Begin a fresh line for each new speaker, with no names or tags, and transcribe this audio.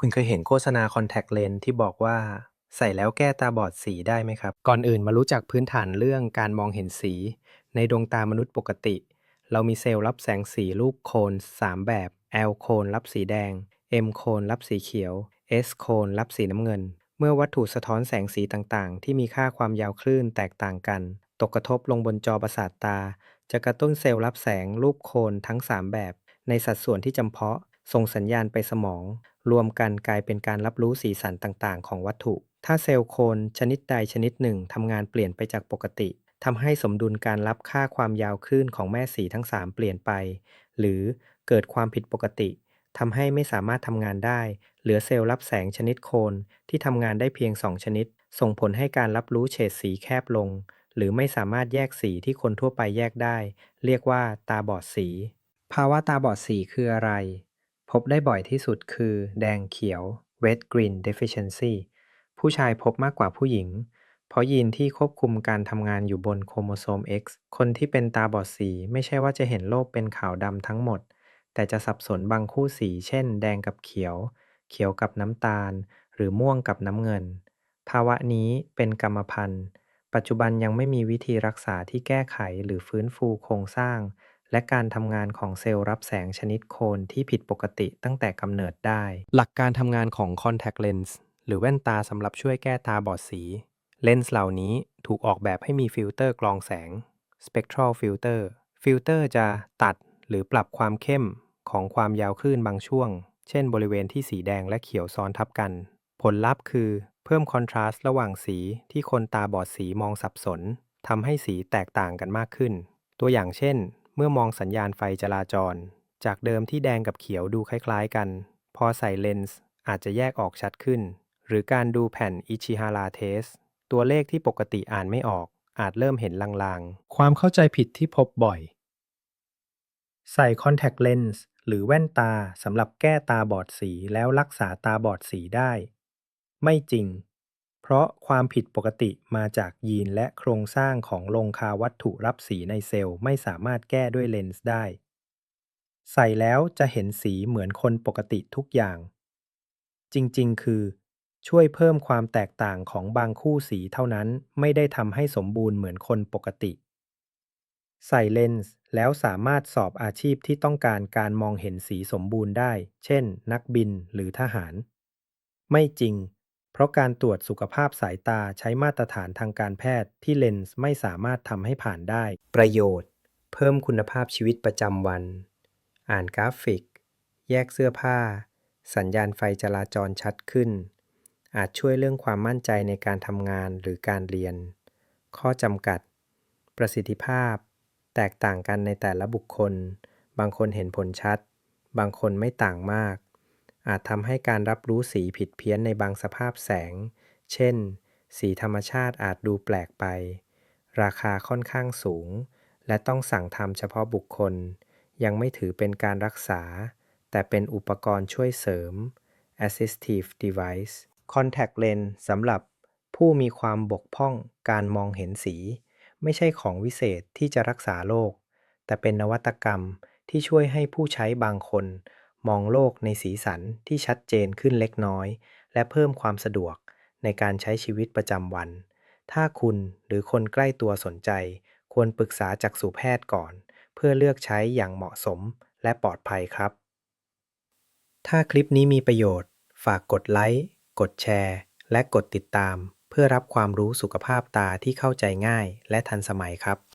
คุณเคยเห็นโฆษณาคอนแทคเลนส์ที่บอกว่าใส่แล้วแก้ตาบอดสีได้ไหมครับ ก่อนอื่นมารู้จักพื้นฐานเรื่องการมองเห็นสี ในดวงตามนุษย์ปกติ เรามีเซลล์รับแสงสีรูปโคน 3 แบบ L โคนรับสีแดง M โคนรับสีเขียว S โคนรับสีน้ำเงิน เมื่อวัตถุสะท้อนแสงสีต่างๆ ที่มีค่าความยาวคลื่นแตกต่างกัน ตกกระทบลงบนจอประสาทตา จะกระตุ้นเซลล์รับแสงรูปโคนทั้ง 3 แบบ ในสัดส่วนที่จำเพาะ ส่งสัญญาณไปสมอง รวมกันกลายเป็นการรับรู้สีสันต่างๆ ของวัตถุ ถ้าเซลล์โคนชนิดใดชนิดหนึ่งทำงานเปลี่ยนไปจากปกติทำให้สมดุลการรับค่าความยาวคลื่นของแม่สีทั้ง 3 เปลี่ยนไป หรือเกิดความผิดปกติทำให้ไม่สามารถทำงานได้ เหลือเซลล์รับแสงชนิดโคนที่ทำงานได้เพียง 2 ชนิด ส่งผลให้การรับรู้เฉดสีแคบลง หรือไม่สามารถแยกสีที่คนทั่วไปแยกได้ เรียกว่าตาบอดสี ภาวะตาบอดสีคืออะไร พบได้บ่อยที่สุดคือ แดงเขียว red green deficiency ผู้ชายพบมากกว่าผู้หญิง เพราะยีนที่ควบคุมการทำงานอยู่บนโครโมโซม X คนที่เป็นตาบอดสี ไม่ใช่ว่าจะเห็นโลกเป็นขาวดำทั้งหมด แต่จะสับสนบางคู่สี เช่น แดงกับเขียว เขียวกับน้ำตาล หรือม่วงกับน้ำเงิน ภาวะนี้เป็นกรรมพันธุ์ ปัจจุบันยังไม่มีวิธีรักษาที่แก้ไขหรือฟื้นฟูโครงสร้าง และการทำงานของเซลล์รับแสงชนิดโคนที่ผิดปกติตั้งแต่กำเนิดได้ หลักการทำงานของ Contact Lens หรือแว่นตาสำหรับช่วยแก้ตาบอดสี เลนส์เหล่านี้ถูกออกแบบให้มีฟิลเตอร์กรองแสง Spectral Filter ฟิลเตอร์จะตัดหรือปรับความเข้มของความยาวคลื่นบางช่วง เช่นบริเวณที่สีแดงและเขียวซ้อนทับกัน ผลลัพธ์คือ เพิ่มคอนทราสต์ระหว่างสีที่คนตาบอดสีมองสับสนทำให้สีแตกต่างกันมากขึ้น ตัวอย่างเช่น เมื่อมองสัญญาณไฟจราจร จากเดิมที่แดงกับเขียวดูคล้ายๆกัน พอใส่เลนส์อาจจะแยกออกชัดขึ้น หรือการดูแผ่นอิชิฮาราเทสตัวเลขที่ปกติอ่านไม่ออก อาจเริ่มเห็นลางๆ ความเข้าใจผิดที่พบบ่อย ใส่คอนแทคเลนส์หรือแว่นตาสำหรับแก้ตาบอดสีแล้วรักษาตาบอดสีได้ ไม่จริง เพราะความผิดปกติมาจากยีนและโครงสร้างของโลงคาวัตถุรับสีในเซลล์ไม่สามารถแก้ด้วยเลนส์ได้ ใส่แล้วจะเห็นสีเหมือนคนปกติทุกอย่าง จริงๆ คือ ช่วยเพิ่มความแตกต่างของบางคู่สีเท่านั้นไม่ได้ทำให้สมบูรณ์เหมือนคนปกติ ใส่เลนส์แล้วสามารถสอบอาชีพที่ต้องการการมองเห็นสีสมบูรณ์ได้ เช่น นักบินหรือทหาร ไม่จริง เพราะการตรวจสุขภาพสายตาใช้มาตรฐานทางการแพทย์ที่เลนส์ไม่สามารถทำให้ผ่านได้ ประโยชน์ เพิ่มคุณภาพชีวิตประจำวัน อ่านกราฟิก แยกเสื้อผ้า สัญญาณไฟจราจรชัดขึ้น อาจช่วยเรื่องความมั่นใจในการทำงานหรือการเรียน ข้อจำกัด ประสิทธิภาพ แตกต่างกันในแต่ละบุคคล บางคนเห็นผลชัด บางคนไม่ต่างมาก อาจทำให้การรับรู้สีผิดเพี้ยนในบางสภาพแสง เช่น สีธรรมชาติอาจดูแปลกไป ราคาค่อนข้างสูง และต้องสั่งทำเฉพาะบุคคล ยังไม่ถือเป็นการรักษา แต่เป็นอุปกรณ์ช่วยเสริม assistive device contact lens สำหรับผู้มีความบกพร่องการมองเห็นสี ไม่ใช่ของวิเศษที่จะรักษาโรคแต่เป็นนวัตกรรมที่ช่วยให้ผู้ใช้บางคน มองโลกในสีสันที่ชัดเจนขึ้นเล็กน้อย และเพิ่มความสะดวกในการใช้ชีวิตประจำวัน ถ้าคุณหรือคนใกล้ตัวสนใจ ควรปรึกษาจักษุแพทย์ก่อน เพื่อเลือกใช้อย่างเหมาะสมและปลอดภัยครับ ถ้าคลิปนี้มีประโยชน์ ฝากกดไลค์ กดแชร์ และกดติดตาม เพื่อรับความรู้สุขภาพตาที่เข้าใจง่ายและทันสมัยครับ